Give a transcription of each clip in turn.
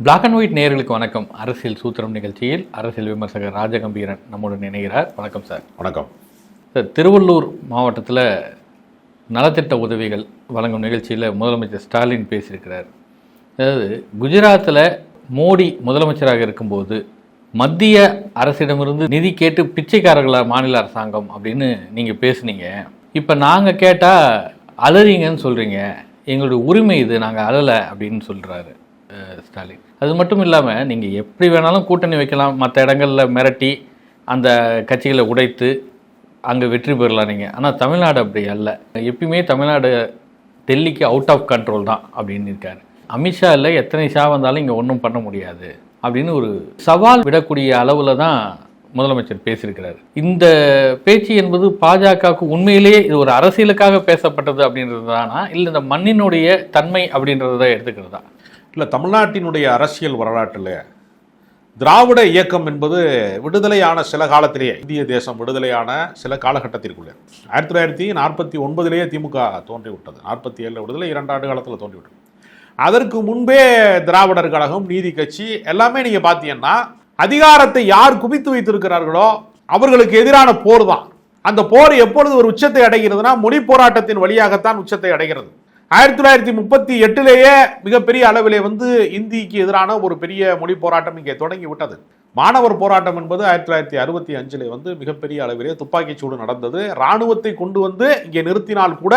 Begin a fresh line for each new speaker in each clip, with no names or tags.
Black and white நேயர்களுக்கு வணக்கம். அரசியல் சூத்திரம் நிகழ்ச்சியில் அரசியல் விமர்சகர் ராஜகம்பீரன் நம்முடன் இணைகிறார். வணக்கம் சார்.
வணக்கம்.
சார் திருவள்ளூர் மாவட்டத்தில் நலத்திட்ட உதவிகள் வழங்கும் நிகழ்ச்சியில் முதலமைச்சர் ஸ்டாலின் பேசியிருக்கிறார். அதாவது குஜராத்தில் மோடி முதலமைச்சராக இருக்கும்போது மத்திய அரசிடமிருந்து நிதி கேட்டு பிச்சைக்காரர்களா மாநில அரசாங்கம் அப்படின்னு நீங்கள் பேசுனீங்க. இப்போ நாங்கள் கேட்டால் அலறீங்கன்னு சொல்கிறீங்க எங்களுடைய உரிமை இது நாங்கள் அழலை அப்படின்னு சொல்கிறாரு ஸ்டாலின் அது மட்டும் இல்லாமல் நீங்கள் எப்படி வேணாலும் கூட்டணி வைக்கலாம். மற்ற இடங்களில் மிரட்டி அந்த கட்சிகளை உடைத்து அங்கே வெற்றி பெறலாம் நீங்கள் ஆனால் தமிழ்நாடு அப்படி அல்ல. எப்பயுமே தமிழ்நாடு டெல்லிக்கு அவுட் ஆஃப் கண்ட்ரோல் தான் அப்படின்னு இருக்காரு. அமித்ஷா இல்லை எத்தனை ஷா வந்தாலும் இங்கே ஒன்றும் பண்ண முடியாது அப்படின்னு ஒரு சவால் விடக்கூடிய அளவில் தான் முதலமைச்சர் பேசியிருக்கிறார். இந்த பேச்சு என்பது பாஜகவுக்கு உண்மையிலேயே இது ஒரு அரசியலுக்காக பேசப்பட்டது அப்படின்றது தானா இல்லை இந்த மண்ணினுடைய தன்மை அப்படின்றத எடுத்துக்கிறதா?
இல்லை தமிழ்நாட்டினுடைய அரசியல் வரலாற்றில் திராவிட இயக்கம் என்பது விடுதலையான சில காலத்திலேயே இந்திய தேசம் விடுதலையான சில காலகட்டத்திற்குள்ளே. ஆயிரத்தி தொள்ளாயிரத்தி நாற்பத்தி ஒன்பதிலேயே திமுக தோன்றிவிட்டது. நாற்பத்தி ஏழில் விடுதலை இரண்டு ஆண்டு காலத்தில் தோன்றிவிட்டது. அதற்கு முன்பே திராவிடர் கழகம் நீதி கட்சி எல்லாமே நீங்கள் பார்த்தீங்கன்னா அதிகாரத்தை யார் குவித்து வைத்திருக்கிறார்களோ அவர்களுக்கு எதிரான போர் தான். அந்த போர் எப்பொழுது ஒரு உச்சத்தை அடைகிறதுனா மொழி போராட்டத்தின் வழியாகத்தான் உச்சத்தை அடைகிறது. ஆயிரத்தி தொள்ளாயிரத்தி முப்பத்தி எட்டுலேயே மிகப்பெரிய அளவிலே வந்து இந்திக்கு எதிரான ஒரு பெரிய மொழி போராட்டம் இங்கே தொடங்கி விட்டது மாணவர் போராட்டம் என்பது ஆயிரத்தி தொள்ளாயிரத்தி அறுபத்தி அஞ்சிலே வந்து மிகப்பெரிய அளவிலே துப்பாக்கிச் சூடு நடந்தது. இராணுவத்தை கொண்டு வந்து இங்கே நிறுத்தினால் கூட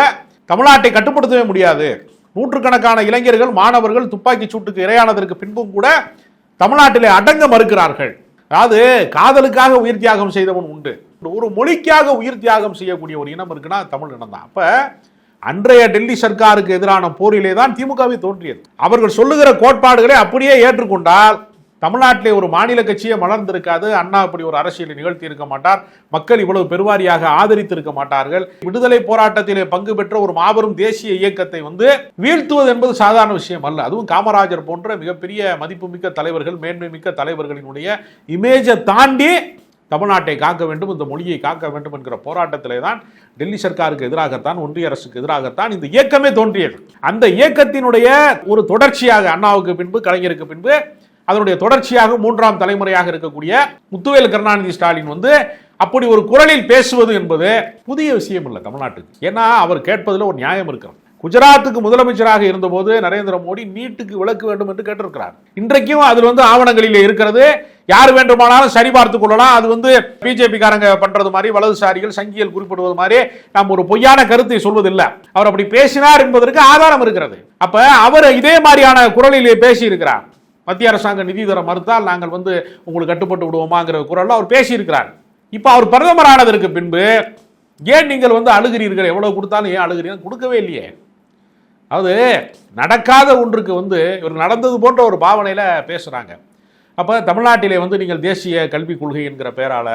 தமிழ்நாட்டை கட்டுப்படுத்தவே முடியாது. நூற்றுக்கணக்கான இளைஞர்கள் மாணவர்கள் துப்பாக்கிச் சூட்டுக்கு இரையானதற்கு பின்பும் கூட தமிழ்நாட்டிலே அடங்க மறுக்கிறார்கள். அதாவது காதலுக்காக உயிர் தியாகம் செய்தவன் உண்டு. ஒரு மொழிக்காக உயிர் தியாகம் செய்யக்கூடிய ஒரு இனம் இருக்குன்னா தமிழ் இனம் தான் அப்போ அன்றைய டெல்லி சர்க்காருக்கு எதிரான போரிலே தான் திமுகவே தோன்றியது. அவர்கள் சொல்லுகிற கோட்பாடுகளை அப்படியே ஏற்றுக்கொண்டால் தமிழ்நாட்டிலே ஒரு மாநில கட்சியே மலர்ந்திருக்காது அண்ணா இப்படி ஒரு அரசியலை நிகழ்த்தி இருக்க மாட்டார் மக்கள் இவ்வளவு பெருவாரியாக ஆதரித்து இருக்க மாட்டார்கள். விடுதலை போராட்டத்திலே பங்கு பெற்ற ஒரு மாபெரும் தேசிய இயக்கத்தை வந்து வீழ்த்துவது என்பது சாதாரண விஷயம் அல்ல. அதுவும் காமராஜர் போன்ற மிகப்பெரிய மதிப்புமிக்க தலைவர்கள் மேன்மை மிக்க தலைவர்களினுடைய இமேஜை தாண்டி தமிழ்நாட்டை காக்க வேண்டும் இந்த மொழியை காக்க வேண்டும் என்கிற போராட்டத்திலே தான் டெல்லி சர்க்காருக்கு எதிராகத்தான் ஒன்றிய அரசுக்கு எதிராகத்தான் இந்த இயக்கமே தோன்றியது. அந்த இயக்கத்தினுடைய ஒரு தொடர்ச்சியாக அண்ணாவுக்கு பின்பு கலைஞருக்கு பின்பு அதனுடைய தொடர்ச்சியாக மூன்றாம் தலைமுறையாக இருக்கக்கூடிய முத்துவேல் கருணாநிதி ஸ்டாலின் வந்து அப்படி ஒரு குரலில் பேசுவது என்பது புதிய விஷயம் இல்லை தமிழ்நாட்டுக்கு. ஏன்னா அவர் கேட்பதில் ஒரு நியாயம் இருக்கிறது. குஜராத்துக்கு முதலமைச்சராக இருந்தபோது நரேந்திர மோடி நீட்டுக்கு விளக்கு வேண்டும் என்று கேட்டிருக்கிறார். இன்றைக்கும் அதில் வந்து ஆவணங்களில் இருக்கிறது. யார் வேண்டுமானாலும் சரி பார்த்து கொள்ளலாம். அது வந்து பிஜேபி காரங்க பண்றது மாதிரி வலதுசாரிகள் சங்கியல் குறிப்பிடுவது மாதிரி நாம் ஒரு பொய்யான கருத்தை சொல்வதில்லை. அவர் அப்படி பேசினார் என்பதற்கு ஆதாரம் இருக்கிறது. அப்ப அவர் இதே மாதிரியான குரலிலே பேசி இருக்கிறார் மத்திய அரசாங்க நிதி தர மறுத்தால் நாங்கள் வந்து உங்களுக்கு கட்டுப்பட்டு விடுவோமாங்கிற குரல்ல அவர் பேசியிருக்கிறார். இப்போ அவர் பிரதமர் ஆனதற்கு பின்பு ஏன் நீங்கள் வந்து அழுகிறீர்கள்? எவ்வளவு கொடுத்தாலும் ஏன் அழுகிறீங்க கொடுக்கவே இல்லையே. அதாவது நடக்காத ஒன்றுக்கு வந்து இவர் நடந்தது போன்ற ஒரு பாவனையில் பேசுகிறாங்க அப்போ தமிழ்நாட்டிலே வந்து நீங்கள் தேசிய கல்விக் கொள்கை என்கிற பெயரால்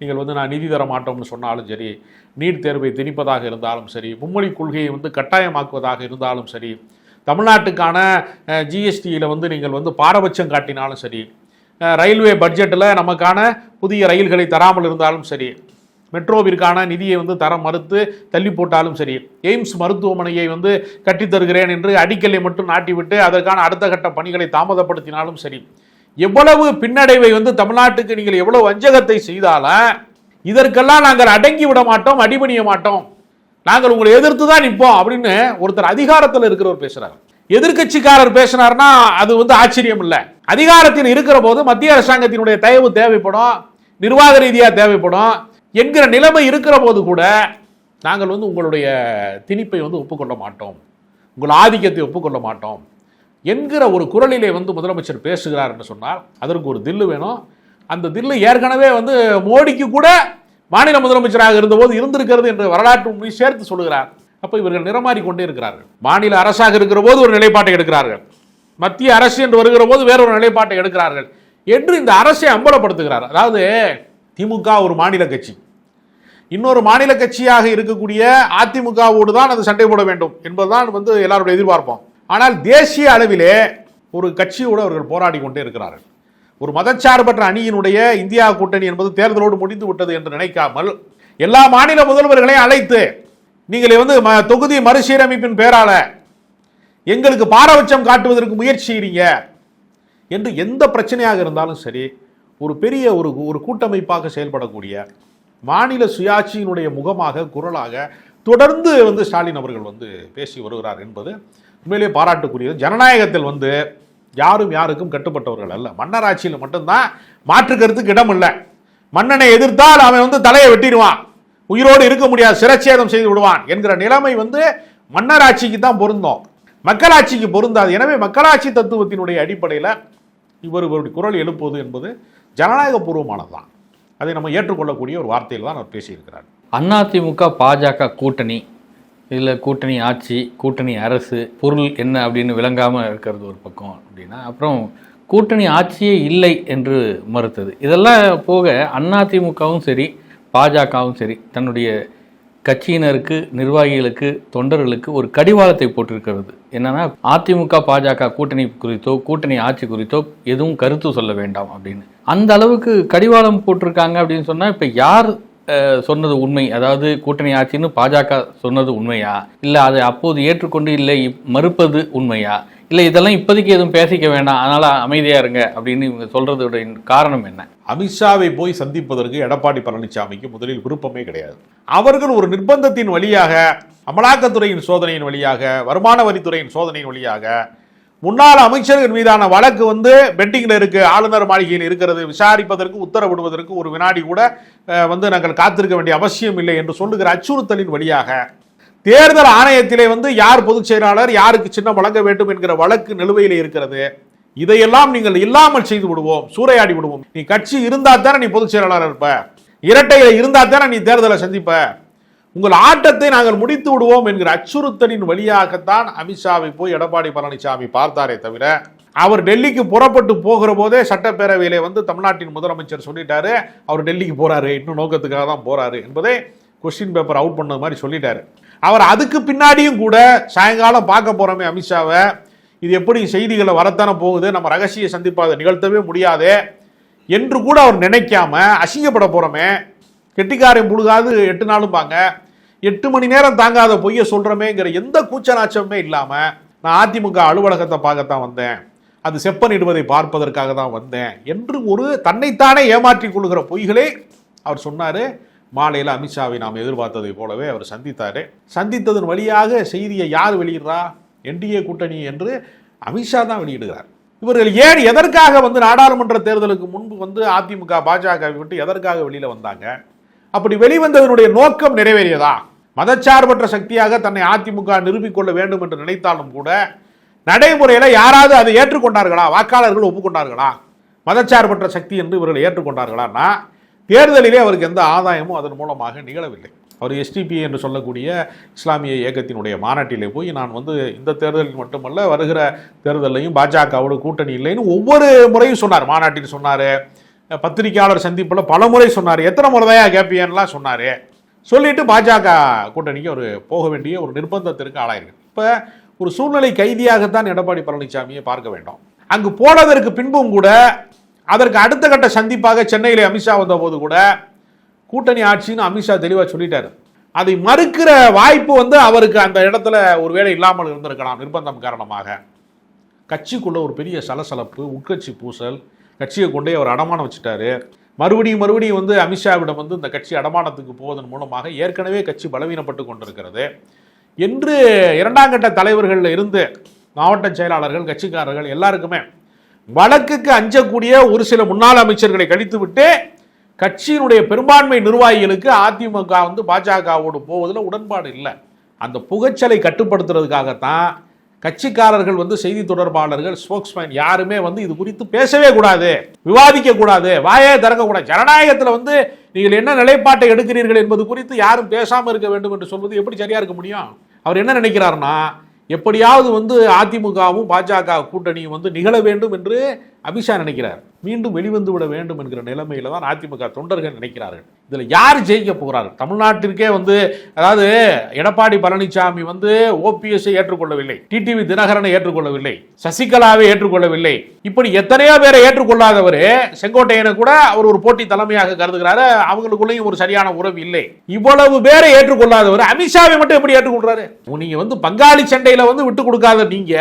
நீங்கள் வந்து நான் நிதி தர மாட்டோம்னு சொன்னாலும் சரி நீட் தேர்வை திணிப்பதாக இருந்தாலும் சரி மும்மொழி கொள்கையை வந்து கட்டாயமாக்குவதாக இருந்தாலும் சரி தமிழ்நாட்டுக்கான ஜிஎஸ்டியில் வந்து நீங்கள் வந்து பாரபட்சம் காட்டினாலும் சரி ரயில்வே பட்ஜெட்டில் நமக்கான புதிய ரயில்களை தராமல் இருந்தாலும் சரி மெட்ரோவிற்கான நிதியை வந்து தர மறுத்து தள்ளி போட்டாலும் சரி. எய்ம்ஸ் மருத்துவமனையை வந்து கட்டித் தருகிறேன் என்று அடிக்கல்லை மட்டும் நாட்டிவிட்டு அதற்கான அடுத்த கட்ட பணிகளை தாமதப்படுத்தினாலும் சரி. எவ்வளவு பின்னடைவை வந்து தமிழ்நாட்டுக்கு நீங்கள் எவ்வளவு வஞ்சகத்தை செய்தாலும் இதற்கெல்லாம் நாங்கள் அடங்கி விட மாட்டோம் அடிபணிய மாட்டோம். நாங்கள் உங்களை எதிர்த்து தான் நிற்போம் அப்படின்னு ஒருத்தர் அதிகாரத்தில் இருக்கிறவர் பேசுறாரு. எதிர்க்கட்சிக்காரர் பேசினார்னா அது வந்து ஆச்சரியம் இல்லை. அதிகாரத்தில் இருக்கிற போது மத்திய அரசாங்கத்தினுடைய தயவு தேவைப்படும் நிர்வாக ரீதியாக தேவைப்படும். என்கிற நிலைமை இருக்கிற போது கூட நாங்கள் வந்து உங்களுடைய திணிப்பை வந்து ஒப்புக்கொள்ள மாட்டோம். உங்கள் ஆதிக்கத்தை ஒப்புக்கொள்ள மாட்டோம். என்கிற ஒரு குரலிலே வந்து முதலமைச்சர் பேசுகிறார் என்று சொன்னால் அதற்கு ஒரு தில்லு வேணும். அந்த தில்லு ஏற்கனவே வந்து மோடிக்கு கூட மாநில முதலமைச்சராக இருந்தபோது இருந்திருக்கிறது என்று வரலாற்று உண்மை சேர்த்து சொல்லுகிறார். அப்போ இவர்கள் நிறமாறி கொண்டே இருக்கிறார்கள். மாநில அரசாக இருக்கிற போது ஒரு நிலைப்பாட்டை எடுக்கிறார்கள். மத்திய அரசு என்று வருகிற போது வேறொரு நிலைப்பாட்டை எடுக்கிறார்கள். என்று இந்த அரசை அம்பலப்படுத்துகிறார். அதாவது திமுக ஒரு மாநில கட்சி. இன்னொரு மாநில கட்சியாக இருக்கக்கூடிய அதிமுகவோடு தான் அது சண்டை போட வேண்டும் என்பதுதான் வந்து எல்லாருடைய எதிர்பார்ப்போம். ஆனால் தேசிய அளவிலே ஒரு கட்சியோடு அவர்கள் போராடி கொண்டே இருக்கிறார்கள். ஒரு மதச்சார்பற்ற அணியினுடைய இந்தியா கூட்டணி என்பது தேர்தலோடு முடிந்து விட்டது என்று நினைக்காமல் எல்லா மாநில முதல்வர்களையும் அழைத்து நீங்கள் வந்து ம- தொகுதி மறுசீரமைப்பின் பேரால எங்களுக்கு பாரபட்சம் காட்டுவதற்கு முயற்சி செய்றீங்க என்று எந்த பிரச்சனையாக இருந்தாலும் சரி ஒரு பெரிய ஒரு ஒரு கூட்டமைப்பாக செயல்படக்கூடிய மாநில சுயாட்சியினுடைய முகமாக குரலாக தொடர்ந்து வந்து ஸ்டாலின் அவர்கள் வந்து பேசி வருகிறார் என்பது உண்மையிலேயே பாராட்டுக்குரியது. ஜனநாயகத்தில் வந்து யாரும் யாருக்கும் கட்டுப்பட்டவர்கள் அல்ல. மன்னர் ஆட்சியில் மட்டும்தான் மாற்று கருத்துக்கு இடம் இல்லை மன்னனை எதிர்த்தால் அவன் வந்து தலையை வெட்டிடுவான். உயிரோடு இருக்க முடியாது. சிரச்சேதம் செய்து விடுவான் என்கிற நிலைமை வந்து மன்னர் ஆட்சிக்கு தான் பொருந்தோம். மக்களாட்சிக்கு பொருந்தாது. எனவே மக்களாட்சி தத்துவத்தினுடைய அடிப்படையில் இவர் இவருடைய குரல் எழுப்புவது என்பது ஜனநாயகபூர்வமானதுதான். அதை நம்ம ஏற்றுக்கொள்ளக்கூடிய ஒரு வார்த்தையில் தான் அவர் பேசியிருக்கிறார்.
அதிமுக பாஜக கூட்டணி இதில் கூட்டணி ஆட்சி கூட்டணி அரசு பொருள் என்ன அப்படின்னு விளங்காமல் இருக்கிறது ஒரு பக்கம் அப்படின்னா அப்புறம் கூட்டணி ஆட்சியே இல்லை என்று மறுத்தது. இதெல்லாம் போக அதிமுகவும் சரி பாஜகவும் சரி தன்னுடைய கட்சியினருக்கு நிர்வாகிகளுக்கு தொண்டர்களுக்கு ஒரு கடிவாளத்தை போட்டிருக்கிறது. என்னன்னா அதிமுக பாஜக கூட்டணி குறித்தோ கூட்டணி ஆட்சி குறித்தோ எதுவும் கருத்து சொல்ல வேண்டாம் அப்படின்னு. அந்த அளவுக்கு கடிவாளம் போட்டிருக்காங்க அப்படின்னு சொன்னால் இப்போ யார் சொன்னது உண்மை? அதாவது கூட்டணி ஆட்சின்னு பாஜக சொன்னது உண்மையா? இல்லை அதை அப்போது ஏற்றுக்கொண்டு இல்லை இப்- மறுப்பது உண்மையா? இல்லை இதெல்லாம் இப்போதைக்கு எதுவும் பேசிக்க வேண்டாம் அதனால் அமைதியாக இருங்க அப்படின்னு இவங்க சொல்கிறதுடைய காரணம் என்ன?
அமித்ஷாவை போய் சந்திப்பதற்கு எடப்பாடி பழனிசாமிக்கு முதலில் விருப்பமே கிடையாது. அவர்கள் ஒரு நிர்பந்தத்தின் வழியாக அமலாக்கத்துறையின் சோதனையின் வழியாக வருமான வரித்துறையின் சோதனையின் வழியாக முன்னாள் அமைச்சர்கள் மீதான வழக்கு வந்து பெட்டிங்கில் இருக்கு ஆளுநர் மாளிகையில் இருக்கிறது விசாரிப்பதற்கு உத்தரவிடுவதற்கு ஒரு வினாடி கூட வந்து நாங்கள் காத்திருக்க வேண்டிய அவசியம் இல்லை என்று சொல்லுகிற அச்சுறுத்தலின் வழியாக தேர்தல் ஆணையத்திலே வந்து யார் பொதுச் செயலாளர் யாருக்கு சின்னம் வழங்க வேண்டும் என்கிற வழக்கு நிலுவையில் இருக்கிறது. இதையெல்லாம் நீங்கள் இல்லாமல் செய்து விடுவோம் சூறையாடி விடுவோம். நீ கட்சி இருந்தா தானே நீ பொதுச் செயலாளர் இருப்ப. இரட்டையில இருந்தா தானே நீ தேர்தலை சந்திப்ப. உங்கள் ஆட்டத்தை நாங்கள் முடித்து விடுவோம் என்கிற அச்சுறுத்தலின் வழியாகத்தான் அமித்ஷாவை போய் எடப்பாடி பழனிசாமி பார்த்தாரே தவிர அவர் டெல்லிக்கு புறப்பட்டு போகிற போதே சட்டப்பேரவையிலே வந்து தமிழ்நாட்டின் முதலமைச்சர் சொல்லிட்டாரு அவர் டெல்லிக்கு போறாரு இன்னும் நோக்கத்துக்காக தான் போறாரு என்பதை கொஸ்டின் பேப்பர் அவுட் பண்ணது மாதிரி சொல்லிட்டாரு. அவர் அதுக்கு பின்னாடியும் கூட சாயங்காலம் பார்க்க போகிறோமே அமித்ஷாவை இது எப்படி செய்திகளை வரத்தானே போகுது? நம்ம ரகசிய சந்திப்பை அதை நிகழ்த்தவே முடியாது. என்று கூட அவர் நினைக்காம அசிங்கப்பட போகிறோமே கெட்டிக்காரன் முழுகாது எட்டு நாளும் பாங்க. எட்டு மணி நேரம் தாங்காத பொய்ய சொல்கிறோமேங்கிற எந்த கூச்ச இல்லாமல் நான் அதிமுக அலுவலகத்தை பார்க்கத்தான் வந்தேன். அது செப்பனிடுவதை பார்ப்பதற்காக தான் வந்தேன். என்று ஒரு தன்னைத்தானே ஏமாற்றிக் கொள்கிற பொய்களே அவர் சொன்னார். மாலையில் அமித்ஷாவை நாம் எதிர்பார்த்ததை போலவே அவர் சந்தித்தார். சந்தித்ததன் வழியாக செய்தியை யார் வெளியிடுறா? என்டிஏ கூட்டணி என்று அமித்ஷா தான் வெளியிடுகிறார். இவர்கள் ஏன் எதற்காக வந்து நாடாளுமன்ற தேர்தலுக்கு முன்பு வந்து அதிமுக பாஜக விட்டு எதற்காக வெளியில் வந்தாங்க? அப்படி வெளிவந்ததனுடைய நோக்கம் நிறைவேறியதா? மதச்சார்பற்ற சக்தியாக தன்னை அதிமுக நிரூபிக்கொள்ள வேண்டும் என்று நினைத்தாலும் கூட நடைமுறையில் யாராவது அதை ஏற்றுக்கொண்டார்களா? வாக்காளர்கள் ஒப்புக்கொண்டார்களா? மதச்சார்பற்ற சக்தி என்று இவர்கள் ஏற்றுக்கொண்டார்களான்னா தேர்தலிலே அவருக்கு எந்த ஆதாயமும் அதன் மூலமாக நிகழவில்லை. அவர் எஸ்டிபி என்று சொல்லக்கூடிய இஸ்லாமிய இயக்கத்தினுடைய மாநாட்டிலே போய் நான் வந்து இந்த தேர்தலில் மட்டுமல்ல வருகிற தேர்தலையும் பாஜகவோட கூட்டணி இல்லைன்னு ஒவ்வொரு முறையும் சொன்னார். மாநாட்டில் சொன்னார் பத்திரிகையாளர் சந்திப்பில் பல முறை சொன்னார். எத்தனை முறை தான் கேட்பியன்லாம் சொன்னார். சொல்லிட்டு பாஜக கூட்டணிக்கு அவர் போக வேண்டிய ஒரு நிர்பந்தத்திற்கு ஆளாயிருக்கு இப்போ ஒரு சூழ்நிலை கைதியாகத்தான் எடப்பாடி பழனிசாமியை பார்க்க வேண்டும். அங்கு போனதற்கு பின்பும் கூட அதற்கு அடுத்த கட்ட சந்திப்பாக சென்னையில் அமித்ஷா வந்தபோது கூட கூட்டணி ஆட்சின்னு அமித்ஷா தெளிவாக சொல்லிட்டாரு. அதை மறுக்கிற வாய்ப்பு வந்து அவருக்கு அந்த இடத்துல ஒருவேளை இல்லாமல் இருந்திருக்கலாம் நிர்பந்தம் காரணமாக. கட்சிக்குள்ளே ஒரு பெரிய சலசலப்பு உட்கட்சி பூசல் கட்சியை கொண்டே அவர் அடமானம் வச்சுட்டாரு. மறுபடியும் மறுபடியும் வந்து அமித்ஷாவிடம் வந்து இந்த கட்சி அடமானத்துக்கு போவதன் மூலமாக ஏற்கனவே கட்சி பலவீனப்பட்டு கொண்டிருக்கிறது. என்று இரண்டாம் கட்ட தலைவர்களில் இருந்து மாவட்ட செயலாளர்கள் கட்சிக்காரர்கள் எல்லாருக்குமே வழக்குக்கு அஞ்சக்கூடிய ஒரு சில முன்னாள் அமைச்சர்களை கழித்துவிட்டு கட்சியினுடைய பெரும்பான்மை நிர்வாகிகளுக்கு அதிமுக வந்து பாஜகவோடு போவதில் உடன்பாடு இல்லை. அந்த புகைச்சலை கட்டுப்படுத்துறதுக்காகத்தான் கட்சிக்காரர்கள் வந்து செய்தி தொடர்பாளர்கள் ஸ்போக்ஸ்மேன் யாருமே வந்து இது குறித்து பேசவே கூடாது விவாதிக்க கூடாது வாயே திறக்கக்கூடாது. ஜனநாயகத்தில் வந்து நீங்கள் என்ன நிலைப்பாட்டை எடுக்கிறீர்கள் என்பது குறித்து யாரும் பேசாமல் இருக்க வேண்டும் என்று சொல்வது எப்படி சரியா இருக்க முடியும்? அவர் என்ன நினைக்கிறாருன்னா எப்படியாவது வந்து அதிமுகவும் பாஜக கூட்டணியும் வந்து நிகழ வேண்டும் என்று அமித்ஷா நினைக்கிறார். மீண்டும் வெளிவந்து விட வேண்டும் என்கிற நிலைமையில தான் அதிமுக தொண்டர்கள் நினைக்கிறார்கள். இதில் யார் ஜெயிக்க போகிறார் தமிழ்நாட்டிற்கே வந்து அதாவது எடப்பாடி பழனிசாமி வந்து ஓபிஎஸ்ஐ ஏற்றுக்கொள்ளவில்லை டிடிவி தினகரனை ஏற்றுக்கொள்ளவில்லை சசிகலாவை ஏற்றுக்கொள்ளவில்லை. இப்படி எத்தனையோ பேரை ஏற்றுக்கொள்ளாதவர் செங்கோட்டையனை கூட அவர் ஒரு போட்டி தலைமையாக கருதுகிறாரு அவங்களுக்குள்ளேயும் ஒரு சரியான உறவு இல்லை. இவ்வளவு பேரை ஏற்றுக்கொள்ளாதவர் அமித்ஷாவை மட்டும் எப்படி ஏற்றுக்கொள்றாரு? நீங்க வந்து பங்காளி சண்டையில வந்து விட்டு கொடுக்காத நீங்க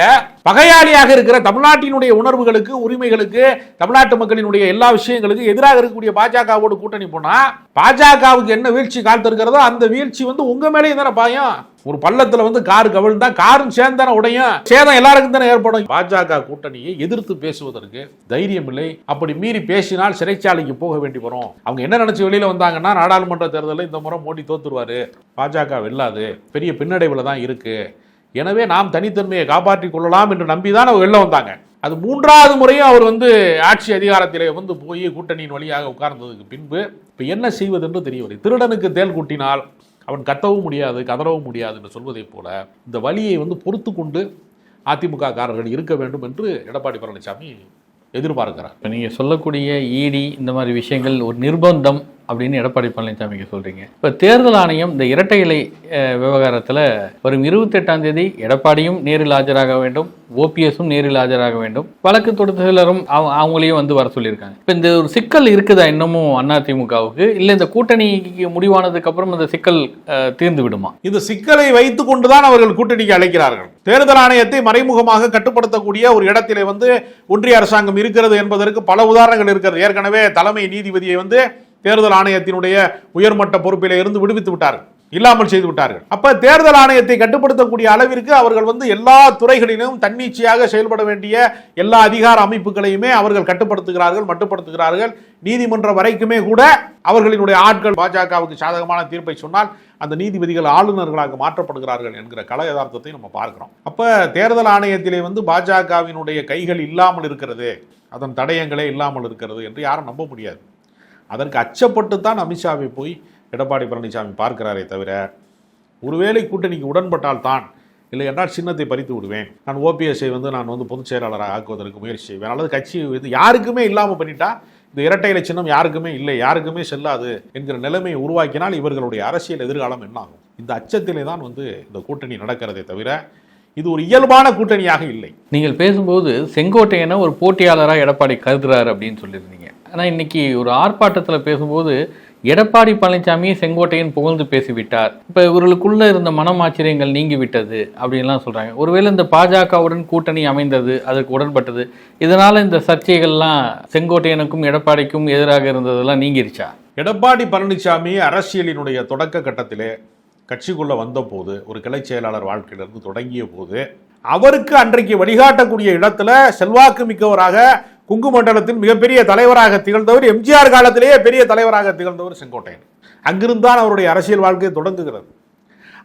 பகையாளியாக இருக்கிற தமிழ்நாட்டினுடைய உணர்வுகளுக்கு உரிமைகளுக்கு தமிழ்நாட்டு மக்களினுடைய எல்லா விஷயங்களுக்கும் எதிராக இருக்கக்கூடிய பாஜகவோடு கூட்டணி போனா பாஜகவுக்கு என்ன வீழ்ச்சி காத்திருக்கிறதோ அந்த வீழ்ச்சி வந்து உங்க மேலேயும் தானே பாயம். ஒரு பள்ளத்துல வந்து கார் கவிழ்ந்தா காரும் சேர்ந்தானே உடையும். சேதம் எல்லாருக்கும் தானே ஏற்படும். பாஜக கூட்டணியை எதிர்த்து பேசுவதற்கு தைரியம் இல்லை. அப்படி மீறி பேசினால் சிறைச்சாலைக்கு போக வேண்டி வரும். அவங்க என்ன நினைச்சு வெளியில வந்தாங்கன்னா நாடாளுமன்ற தேர்தலில் இந்த முறை மோடி தோத்துருவாரு. பாஜக வெல்லாது. பெரிய பின்னடைவுல தான் இருக்கு. எனவே நாம் தனித்தன்மையை காப்பாற்றிக் கொள்ளலாம் என்று நம்பிதான் அவங்க வெளில வந்தாங்க. அது மூன்றாவது முறையும் அவர் வந்து ஆட்சி அதிகாரத்திலே வந்து போய் கூட்டணியின் வழியாக உட்கார்ந்ததுக்கு பின்பு இப்போ என்ன செய்வது என்று தெரியவில்லை. திருடனுக்கு தேல் கூட்டினால் அவன் கத்தவும் முடியாது கதறவும் முடியாது என்று சொல்வதைப் போல இந்த வழியை வந்து பொறுத்து கொண்டு அதிமுக காரர்கள் இருக்க வேண்டும் என்று எடப்பாடி பழனிசாமி எதிர்பார்க்கிறார்.
இப்போ நீங்கள் சொல்லக்கூடிய இடி இந்த மாதிரி விஷயங்கள் ஒரு நிர்பந்தம். அப்படின்னு எடப்பாடி பழனிசாமிக்கு சொல்கிறீங்க இப்போ தேர்தல் ஆணையம் இந்த இரட்டை இலை விவகாரத்தில் வரும் இருபத்தெட்டாம் தேதி எடப்பாடியும் நேரில் ஆஜராக வேண்டும் ஓபிஎஸும் நேரில் ஆஜராக வேண்டும். வழக்கு தொடுத்த சிலரும் அவ- அவங்களையும் வந்து வர சொல்லியிருக்காங்க. இப்போ இந்த ஒரு சிக்கல் இருக்குதா இன்னமும் அதிமுகவுக்கு இல்லை இந்த கூட்டணிக்கு முடிவானதுக்கு அப்புறம் இந்த சிக்கல் தீர்ந்து விடுமா?
இந்த சிக்கலை வைத்துக் கொண்டுதான் அவர்கள் கூட்டணிக்கு அழைக்கிறார்கள். தேர்தல் ஆணையத்தை மறைமுகமாக கட்டுப்படுத்தக்கூடிய ஒரு இடத்திலே வந்து ஒன்றிய அரசாங்கம் இருக்கிறது என்பதற்கு பல உதாரணங்கள் இருக்கிறது. ஏற்கனவே தலைமை நீதிபதியை வந்து தேர்தல் ஆணையத்தினுடைய உயர்மட்ட பொறுப்பில் இருந்து விடுவித்து விட்டார்கள். இல்லாமல் செய்து விட்டார்கள். அப்ப தேர்தல் ஆணையத்தை கட்டுப்படுத்தக்கூடிய அளவிற்கு அவர்கள் வந்து எல்லா துறைகளிலும் தன்னிச்சையாக செயல்பட வேண்டிய எல்லா அதிகார அமைப்புகளையுமே அவர்கள் கட்டுப்படுத்துகிறார்கள் மட்டுப்படுத்துகிறார்கள். நீதிமன்றம் வரைக்குமே கூட அவர்களினுடைய ஆட்கள் பாஜகவுக்கு சாதகமான தீர்ப்பை சொன்னால் அந்த நீதிபதிகள் ஆளுநர்களாக மாற்றப்படுகிறார்கள் என்கிற கல யதார்த்தத்தை நம்ம பார்க்கிறோம். அப்ப தேர்தல் ஆணையத்திலே வந்து பாஜகவினுடைய கைகள் இல்லாமல் இருக்கிறது அதன் தடயங்களே இல்லாமல் இருக்கிறது என்று யாரும் நம்ப முடியாது. அதற்கு அச்சப்பட்டு தான் அமித்ஷாவை போய் எடப்பாடி பழனிசாமி பார்க்கிறாரே தவிர ஒருவேளை கூட்டணிக்கு உடன்பட்டால் தான் இல்லை என்றால் சின்னத்தை பறித்து விடுவேன். நான் ஓபிஎஸ்ஐ வந்து நான் வந்து பொதுச் செயலாளராக ஆக்குவதற்கு முயற்சி செய்வேன். அல்லது கட்சி இது யாருக்குமே இல்லாமல் பண்ணிட்டா இந்த இரட்டை இலை சின்னம் யாருக்குமே இல்லை யாருக்குமே செல்லாது என்கிற நிலைமையை உருவாக்கினால் இவர்களுடைய அரசியல் எதிர்காலம் என்னாகும் இந்த அச்சத்திலே தான் வந்து இந்த கூட்டணி நடக்கிறதே தவிர இது ஒரு இயல்பான கூட்டணியாக இல்லை.
நீங்கள் பேசும்போது செங்கோட்டையனை ஒரு போட்டியாளராக எடப்பாடி கருதுறாரு அப்படின்னு சொல்லியிருந்தீங்க. ஆனால் இன்னைக்கு ஒரு ஆர்ப்பாட்டத்தில் பேசும்போது எடப்பாடி பழனிசாமி செங்கோட்டையன் புகழ்ந்து பேசிவிட்டார். இப்போ இவர்களுக்குள்ள இருந்த மனமாச்சரியங்கள் நீங்கிவிட்டது அப்படின்லாம் சொல்கிறாங்க ஒருவேளை இந்த பாஜகவுடன் கூட்டணி அமைந்தது அதற்கு உடன்பட்டது இதனால் இந்த சர்ச்சைகள்லாம் செங்கோட்டையனுக்கும் எடப்பாடிக்கும் எதிராக இருந்ததெல்லாம் நீங்கிருச்சா?
எடப்பாடி பழனிசாமி அரசியலினுடைய தொடக்க கட்டத்திலே கட்சிக்குள்ளே வந்தபோது ஒரு கிளை செயலாளர் வாழ்க்கையிலிருந்து தொடங்கிய போது அவருக்கு அன்றைக்கு வழிகாட்டக்கூடிய இடத்துல செல்வாக்கு மிக்கவராக குங்கு மண்டலத்தின் மிகப்பெரிய தலைவராக திகழ்ந்தவர் எம்ஜிஆர் காலத்திலேயே பெரிய தலைவராக திகழ்ந்தவர் செங்கோட்டையன். அங்கிருந்தான் அவருடைய அரசியல் வாழ்க்கை தொடங்குகிறது.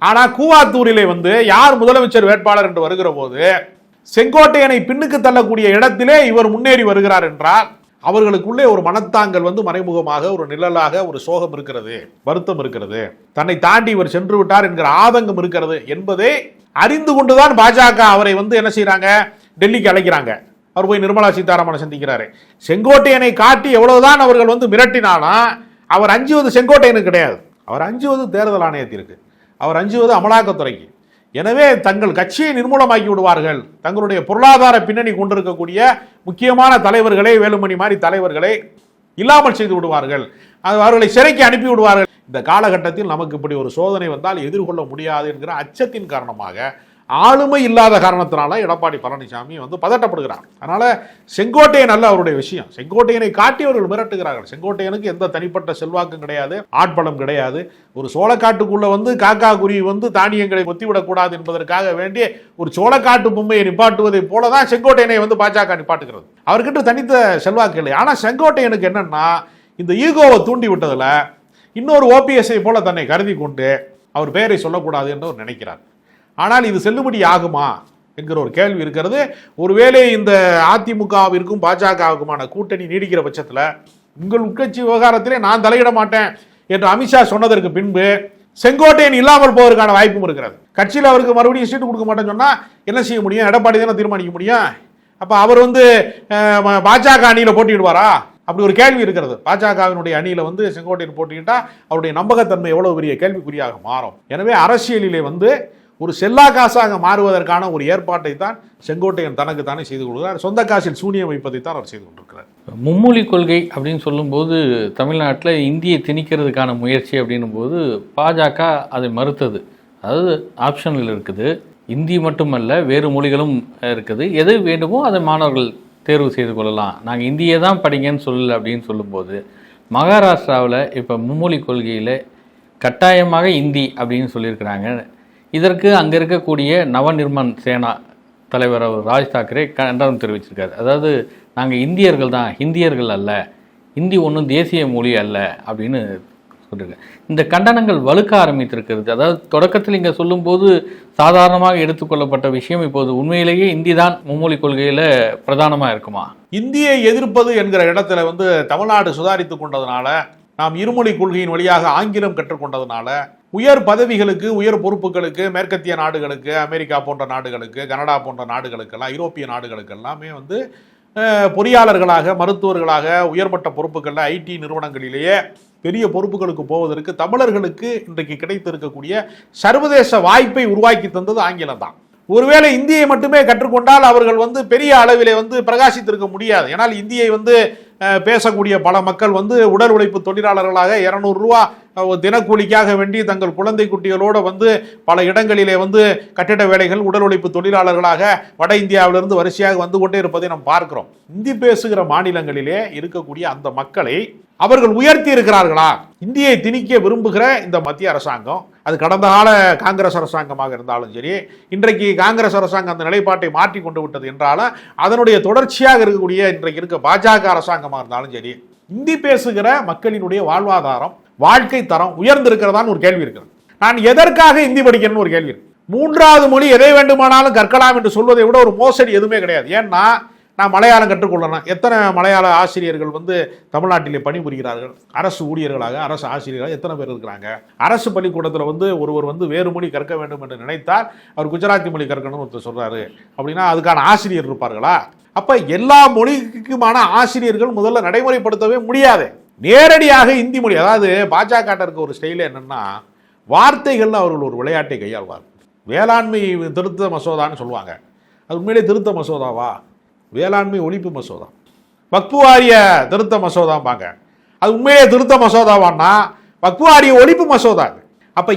ஆனால் கூவாத்தூரிலே வந்து யார் முதலமைச்சர் வேட்பாளர் என்று வருகிற போது செங்கோட்டையனை பின்னுக்கு தள்ளக்கூடிய இடத்திலே இவர் முன்னேறி வருகிறார் என்றால் அவர்களுக்குள்ளே ஒரு மனத்தாங்கல் வந்து மறைமுகமாக ஒரு நிழலாக ஒரு சோகம் இருக்கிறது வருத்தம் இருக்கிறது. தன்னை தாண்டி இவர் சென்று விட்டார் என்கிற ஆதங்கம் இருக்கிறது என்பதை அறிந்து கொண்டுதான் பாஜக அவரை வந்து என்ன செய்கிறாங்க டெல்லிக்கு அழைக்கிறாங்க. அவர் போய் நிர்மலா சீதாராமனை சந்திக்கிறாரு. செங்கோட்டையனை காட்டி எவ்வளவுதான் அவர்கள் வந்து மிரட்டினாலும் அவர் அஞ்சுவது செங்கோட்டையனுக்கு கிடையாது. அவர் அஞ்சுவது தேர்தல் ஆணையத்திற்கு. அவர் அஞ்சுவது அமலாக்கத்துறைக்கு. எனவே தங்கள் கட்சியை நிர்மூலமாக்கி விடுவார்கள். தங்களுடைய பொருளாதார பின்னணி கொண்டிருக்கக்கூடிய முக்கியமான தலைவர்களை வேலுமணி மாதிரி தலைவர்களை இல்லாமல் செய்து விடுவார்கள். அது அவர்களை சிறைக்கு அனுப்பி விடுவார்கள். இந்த காலகட்டத்தில் நமக்கு இப்படி ஒரு சோதனை வந்தால் எதிர்கொள்ள முடியாது என்கிற அச்சத்தின் காரணமாக ஆளுமை இல்லாத காரணத்தினால எடப்பாடி பழனிசாமி வந்து பதட்டப்படுகிறார். அதனால் செங்கோட்டையன் அல்ல அவருடைய விஷயம். செங்கோட்டையனை காட்டி அவர்கள் மிரட்டுகிறார்கள். செங்கோட்டையனுக்கு எந்த தனிப்பட்ட செல்வாக்கும் கிடையாது ஆட்பலம் கிடையாது. ஒரு சோளக்காட்டுக்குள்ளே வந்து காக்கா குருவி வந்து தானியங்களை கொத்திவிடக்கூடாது என்பதற்காக வேண்டிய ஒரு சோளக்காட்டு பொம்மையை நிப்பாட்டுவதை போலதான் செங்கோட்டையனை வந்து பாஜக நிப்பாட்டுகிறது. அவர்கிட்ட தனித்த செல்வாக்கு இல்லை. ஆனால் செங்கோட்டையனுக்கு என்னென்னா இந்த ஈகோவை தூண்டி விட்டதில் இன்னொரு ஓபிஎஸ்ஐ போல தன்னை கருதி கொண்டு அவர் பெயரை சொல்லக்கூடாது என்று அவர் நினைக்கிறார். ஆனால் இது செல்லுபடி ஆகுமா என்கிற ஒரு கேள்வி இருக்கிறது. ஒருவேளை இந்த அதிமுகவிற்கும் பாஜகவுக்குமான கூட்டணி நீடிக்கிற பட்சத்தில் உங்கள் உட்கட்சி விவகாரத்திலே நான் தலையிட மாட்டேன் என்று அமித்ஷா சொன்னதற்கு பின்பு செங்கோட்டையன் இல்லாமல் போவதற்கான வாய்ப்பும் இருக்கிறது. கட்சியில் அவருக்கு மறுபடியும் சீட்டு கொடுக்க மாட்டேன்னு சொன்னால் என்ன செய்ய முடியும்? எடப்பாடி தானே தீர்மானிக்க முடியும்? அப்போ அவர் வந்து பாஜக அணியில் போட்டியிடுவாரா? அப்படி ஒரு கேள்வி இருக்கிறது. பாஜகவினுடைய அணியில் வந்து செங்கோட்டையன் போட்டிக்கிட்டால் அவருடைய நம்பகத்தன்மை எவ்வளோ பெரிய கேள்விக்குறியாக மாறும். எனவே அரசியலிலே வந்து ஒரு செல்லா காசாக மாறுவதற்கான ஒரு ஏற்பாட்டை தான் செங்கோட்டையன் தனக்கு தானே செய்து கொள்கிறார் சொந்த காசில் சூனியம் வைப்பதை தான் அவர் செய்து கொண்டிருக்கிறார்.
மும்மொழி கொள்கை அப்படின்னு சொல்லும்போது தமிழ்நாட்டில் இந்தியை திணிக்கிறதுக்கான முயற்சி அப்படின்னும் போது பாஜக அதை மறுத்தது. அதாவது ஆப்ஷனில் இருக்குது. இந்தி மட்டுமல்ல வேறு மொழிகளும் இருக்குது. எது வேண்டுமோ அதை மாணவர்கள் தேர்வு செய்து கொள்ளலாம். நாங்கள் இந்தியை தான் படிங்கன்னு சொல்லல அப்படின்னு சொல்லும்போது மகாராஷ்டிராவில் இப்போ மும்மொழி கொள்கையில் கட்டாயமாக இந்தி அப்படின்னு சொல்லியிருக்கிறாங்க. இதற்கு அங்கே இருக்கக்கூடிய நவநிர்மன் சேனா தலைவர் அவர் ராஜ் தாக்கரே கண்டனம் தெரிவிச்சிருக்காரு. அதாவது நாங்கள் இந்தியர்கள் தான் இந்தியர்கள் அல்ல இந்தி ஒன்றும் தேசிய மொழி அல்ல அப்படின்னு சொல்லியிருக்கேன் இந்த கண்டனங்கள் வலுக்க ஆரம்பித்திருக்கிறது. அதாவது தொடக்கத்தில் இங்கே சொல்லும்போது சாதாரணமாக எடுத்துக்கொள்ளப்பட்ட விஷயம் இப்போது உண்மையிலேயே இந்தி தான் மும்மொழி கொள்கையில் பிரதானமாக இருக்குமா?
இந்தியை எதிர்ப்பது என்கிற இடத்துல வந்து தமிழ்நாடு சுதாரித்து கொண்டதுனால நாம் இருமொழி கொள்கையின் வழியாக ஆங்கிலம் கற்றுக்கொண்டதுனால உயர் பதவிகளுக்கு உயர் பொறுப்புகளுக்கு மேற்கத்திய நாடுகளுக்கு அமெரிக்கா போன்ற நாடுகளுக்கு கனடா போன்ற நாடுகளுக்கெல்லாம் ஐரோப்பிய நாடுகளுக்கு எல்லாமே வந்து பொறியாளர்களாக மருத்துவர்களாக உயர்மட்ட பொறுப்புகளில் ஐடி நிறுவனங்களிலேயே பெரிய பொறுப்புகளுக்கு போவதற்கு தமிழர்களுக்கு இன்றைக்கு கிடைத்திருக்கக்கூடிய சர்வதேச வாய்ப்பை உருவாக்கி தந்தது ஆங்கிலம் தான். ஒருவேளை இந்தியை மட்டுமே கற்றுக்கொண்டால் அவர்கள் வந்து பெரிய அளவிலே வந்து பிரகாசித்திருக்க முடியாது. ஏன்னால் இந்தியை வந்து பேசக்கூடிய பல மக்கள் வந்து உடல் உழைப்பு தொழிலாளர்களாக இரநூறுவா தினக்கூலிக்காக வேண்டி தங்கள் குழந்தை குட்டிகளோடு வந்து பல இடங்களிலே வந்து கட்டிட வேலைகள் உடல் உழைப்பு தொழிலாளர்களாக வட இந்தியாவிலிருந்து வரிசையாக வந்து கொண்டே இருப்பதை நாம் பார்க்கிறோம். இந்தி பேசுகிற மாநிலங்களிலே இருக்கக்கூடிய அந்த மக்களை அவர்கள் உயர்த்தி இருக்கிறார்களா? இந்தியை திணிக்க விரும்புகிற இந்த மத்திய அரசாங்கம் அது கடந்த கால காங்கிரஸ் அரசாங்கமாக இருந்தாலும் சரி இன்றைக்கு காங்கிரஸ் அரசாங்கம் அந்த நிலைப்பாட்டை மாற்றி கொண்டு விட்டது என்றாலும் அதனுடைய தொடர்ச்சியாக இருக்கக்கூடிய இன்றைக்கு இருக்க பாஜக அரசாங்கமாக இருந்தாலும் சரி இந்தி பேசுகிற மக்களினுடைய வாழ்வாதாரம் வாழ்க்கை தரம் உயர்ந்திருக்கிறதான்னு ஒரு கேள்வி இருக்கிறது நான் எதற்காக இந்தி படிக்கணும்னு ஒரு கேள்வி இருக்கு. மூன்றாவது மொழி எதை வேண்டுமானாலும் கற்கலாம் என்று சொல்வதை விட ஒரு மோசடி எதுவுமே கிடையாது. ஏன்னா நான் மலையாளம் கற்றுக்கொள்ளணும் எத்தனை மலையாள ஆசிரியர்கள் வந்து தமிழ்நாட்டிலே பணிபுரிகிறார்கள்? அரசு ஊழியர்களாக அரசு ஆசிரியர்களாக எத்தனை பேர் இருக்கிறாங்க? அரசு பள்ளிக்கூடத்தில் வந்து ஒருவர் வந்து வேறு மொழி கற்க வேண்டும் என்று நினைத்தால் அவர் குஜராத்தி மொழி கற்கணும்னு ஒருத்தர் சொல்கிறாரு அப்படின்னா அதுக்கான ஆசிரியர் இருப்பார்களா? அப்போ எல்லா மொழிக்குமான ஆசிரியர்கள் முதல்ல நடைமுறைப்படுத்தவே முடியாது. நேரடியாக இந்தி மொழி அதாவது பாஜக இருக்க ஒரு ஸ்டைல் என்னென்னா வார்த்தைகளில் அவர்கள் ஒரு விளையாட்டை கையாள்வார் வேளாண்மை திருத்த மசோதான்னு சொல்லுவாங்க. அது உண்மையிலே திருத்த மசோதாவா? வேளாண்மை ஒழிப்பு மசோதா. வக்பு வாரிய திருத்த மசோதாம்பாங்க. அது உண்மையிலே திருத்த மசோதாவான்னா வக்பு வாரிய ஒழிப்பு மசோதா அது.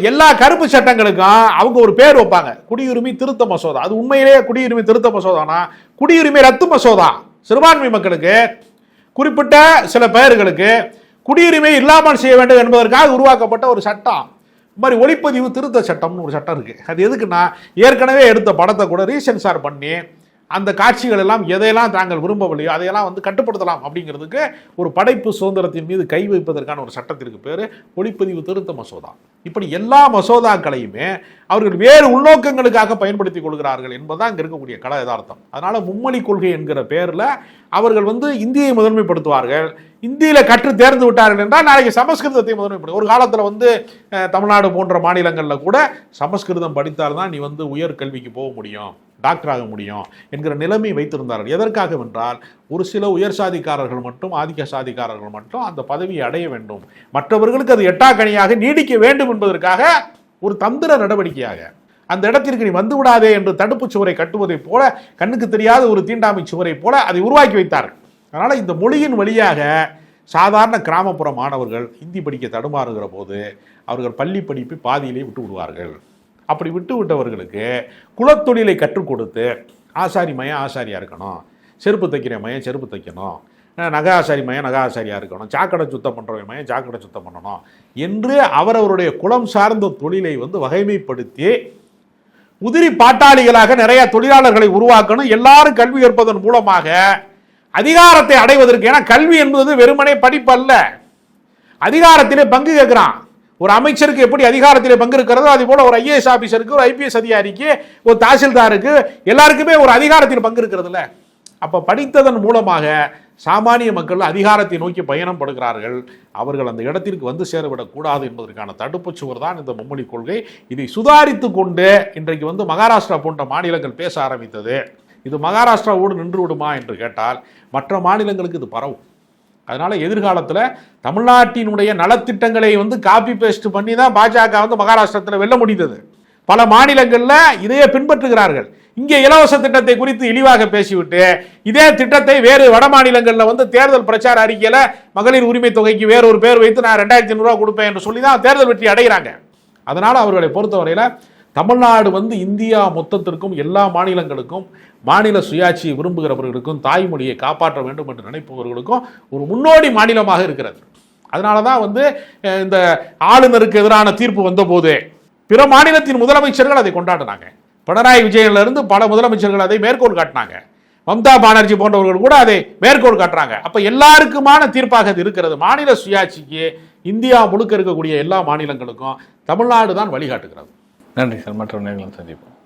எல்லா கருப்பு சட்டங்களுக்கும் அவங்க ஒரு பேர் வைப்பாங்க. குடியுரிமை திருத்த மசோதா. அது உண்மையிலேயே குடியுரிமை திருத்த மசோதானா? குடியுரிமை ரத்து மசோதா. சிறுபான்மை மக்களுக்கு குறிப்பிட்ட சில பெயர்களுக்கு குடியுரிமை இல்லாமல் செய்ய வேண்டும் என்பதற்காக உருவாக்கப்பட்ட ஒரு சட்டம். இந்த மாதிரி ஒளிப்பதிவு திருத்த சட்டம்னு ஒரு சட்டம் இருக்குது அது எதுக்குன்னா ஏற்கனவே எடுத்த படத்தை கூட ரீசென்சார் பண்ணி அந்த காட்சிகள் எல்லாம் எதையெல்லாம் தாங்கள் விரும்பவில்லையோ அதையெல்லாம் வந்து கட்டுப்படுத்தலாம் அப்படிங்கிறதுக்கு ஒரு படைப்பு சுதந்திரத்தின் மீது கை வைப்பதற்கான ஒரு சட்டத்திற்கு பேர் ஒளிப்பதிவு திருத்த மசோதா. இப்படி எல்லா மசோதாக்களையுமே அவர்கள் வேறு உள்நோக்கங்களுக்காக பயன்படுத்திக் கொள்கிறார்கள் என்பதுதான் இங்க இருக்கக்கூடிய கல யதார்த்தம். அதனால மும்மொழி கொள்கை என்கிற பேரில் அவர்கள் வந்து இந்தியை முதன்மைப்படுத்துவார்கள். இந்தியில கற்று தேர்ந்து விட்டார்கள் என்றால் நாளைக்கு சமஸ்கிருதத்தை முதன்மைப்படும் ஒரு காலத்துல வந்து தமிழ்நாடு போன்ற மாநிலங்கள்ல கூட சமஸ்கிருதம் படித்தால்தான் நீ வந்து உயர் கல்விக்கு போக முடியும் டாக்டர் ஆக முடியும் என்கிற நிலைமை வைத்திருந்தார்கள். எதற்காக என்றால் ஒரு சில உயர் சாதிக்காரர்கள் மட்டும் ஆதிக்க சாதிக்காரர்கள் மட்டும் அந்த பதவியை அடைய வேண்டும். மற்றவர்களுக்கு அது எட்டாக்கணியாக நீடிக்க வேண்டும் என்பதற்காக ஒரு தந்திர நடவடிக்கையாக. அந்த இடத்திற்கு நீ வந்து விடாதே என்று தடுப்புச் சுவரை கட்டுவதைப் போல கண்ணுக்கு தெரியாத ஒரு தீண்டாமை சுவரை போல அதை உருவாக்கி வைத்தார்கள். அதனால் இந்த மொழியின் வழியாக சாதாரண கிராமப்புற மாணவர்கள் ஹிந்தி படிக்க தடுமாறுகிற போது அவர்கள் பள்ளி படிப்பை பாதியிலே விட்டு விடுவார்கள். அப்படி விட்டு விட்டவர்களுக்கு குலத்தொழிலை கற்றுக் கொடுத்து ஆசாரி மையம் ஆசாரியாக இருக்கணும் செருப்பு தைக்கிற மையம் செருப்பு தைக்கணும் நகாசாரி மையம் நகாசாரியாக இருக்கணும். சாக்கடை சுத்தம் பண்ணுறவன் மையம் சாக்கடை சுத்தம் பண்ணணும். என்று அவரவருடைய குலம் சார்ந்த தொழிலை வந்து வகைமைப்படுத்தி உதிரி பாட்டாளிகளாக நிறைய தொழிலாளர்களை உருவாக்கணும். எல்லாரும் கல்வி கற்பதன் மூலமாக அதிகாரத்தை அடைவதற்கு. ஏன்னா கல்வி என்பது வெறுமனே படிப்பு அல்ல. அதிகாரத்திலே பங்கு கேட்குறான். ஒரு அமைச்சருக்கு எப்படி அதிகாரத்திலே பங்கு இருக்கிறதோ அது போல ஒரு ஐஏஎஸ் ஆஃபீஸருக்கு ஒரு ஐபிஎஸ் அதிகாரிக்கு ஒரு தாசில்தாருக்கு எல்லாருக்குமே ஒரு அதிகாரத்தில் பங்கு இருக்கிறதுல அப்போ படித்ததன் மூலமாக சாமானிய மக்கள் அதிகாரத்தை நோக்கி பயணம் படுகிறார்கள். அவர்கள் அந்த இடத்திற்கு வந்து சேரவிடக்கூடாது என்பதற்கான தடுப்புச் சுவர் தான் இந்த மும்மொழி கொள்கை. இதை சுதாரித்து கொண்டு இன்றைக்கு வந்து மகாராஷ்டிரா போன்ற மாநிலங்கள் பேச ஆரம்பித்தது. இது மகாராஷ்டிராவோடு நின்று விடுமா என்று கேட்டால் மற்ற மாநிலங்களுக்கு இது பரவும். அதனால் எதிர்காலத்தில் தமிழ்நாட்டினுடைய நலத்திட்டங்களை வந்து காப்பி பேஸ்ட் பண்ணி தான் பாஜக வந்து மகாராஷ்டிரத்தில் வெல்ல முடிந்தது. பல மாநிலங்களில் இதையே பின்பற்றுகிறார்கள். இங்கே இலவச திட்டத்தை குறித்து இழிவாக பேசிவிட்டு இதே திட்டத்தை வேறு வட மாநிலங்களில் வந்து தேர்தல் பிரச்சார அறிக்கையில மகளிர் உரிமை தொகைக்கு வேறு ஒரு பேர் வைத்து நான் ரெண்டாயிரத்தி ஐநூறுரூவா கொடுப்பேன் என்று சொல்லி தான் தேர்தல் வெற்றி அடைகிறாங்க. அதனால அவர்களை பொறுத்தவரையில் தமிழ்நாடு வந்து இந்தியா மொத்தத்திற்கும் எல்லா மாநிலங்களுக்கும் மாநில சுயாட்சியை விரும்புகிறவர்களுக்கும் தாய்மொழியை காப்பாற்ற வேண்டும் என்று நினைப்பவர்களுக்கும் ஒரு முன்னோடி மாநிலமாக இருக்கிறது. அதனால தான் வந்து இந்த ஆளுநருக்கு எதிரான தீர்ப்பு வந்தபோது பிற மாநிலத்தின் முதலமைச்சர்கள் அதை கொண்டாடினாங்க. பினராயி விஜயனிலிருந்து பல முதலமைச்சர்கள் அதை மேற்கோள் காட்டினாங்க. மம்தா பானர்ஜி போன்றவர்கள் கூட அதை மேற்கோள் காட்டுறாங்க. அப்போ எல்லாருக்குமான தீர்ப்பாக அது இருக்கிறது. மாநில சுயாட்சிக்கு இந்தியா முழுக்க இருக்கக்கூடிய எல்லா மாநிலங்களுக்கும் தமிழ்நாடு தான் வழிகாட்டுகிறது.
நன்றி சார். மற்ற நேர்களும் சந்திப்போம்.